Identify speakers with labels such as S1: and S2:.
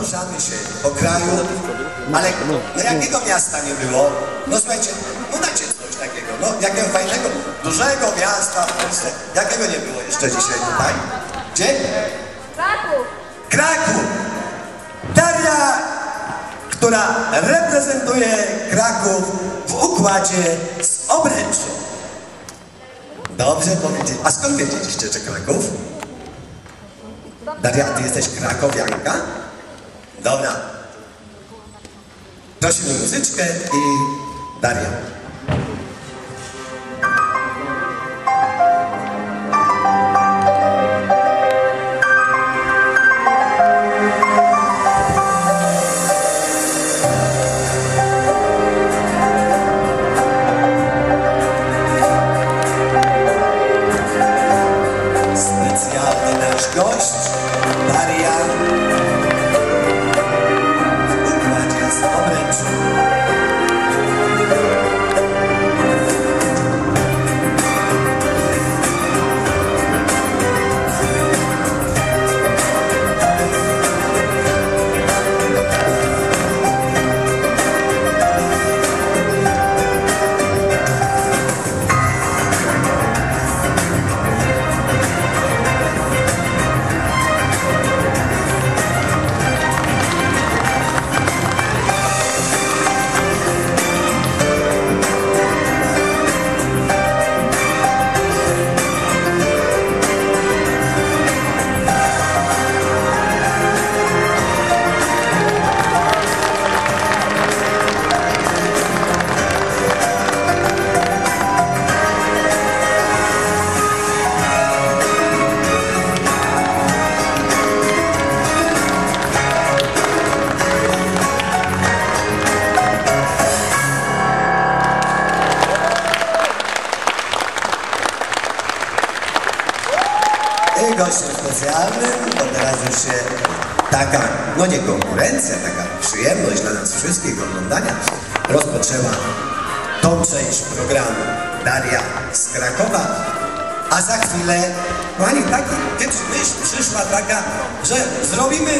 S1: poruszamy się po kraju, ale no jakiego miasta nie było? No słuchajcie, no dajcie coś takiego, no jakiego fajnego, dużego miasta w Polsce, jakiego nie było jeszcze dzisiaj tutaj? Gdzie?
S2: Kraków!
S1: Kraków! Daria, która reprezentuje Kraków w układzie z obręczą. Dobrze powiedzieć. A skąd wiedzieliście, że Kraków? Daria, ty jesteś krakowianka? Dobra. Prosimy muzyczkę i Daria. Specjalny nasz gość, Daria. I gościem specjalnym, bo teraz już się taka, no nie konkurencja, taka przyjemność dla nas wszystkich oglądania rozpoczęła tą część programu Daria z Krakowa. A za chwilę, kochani, taki kiedyś myśl przyszła taka, że zrobimy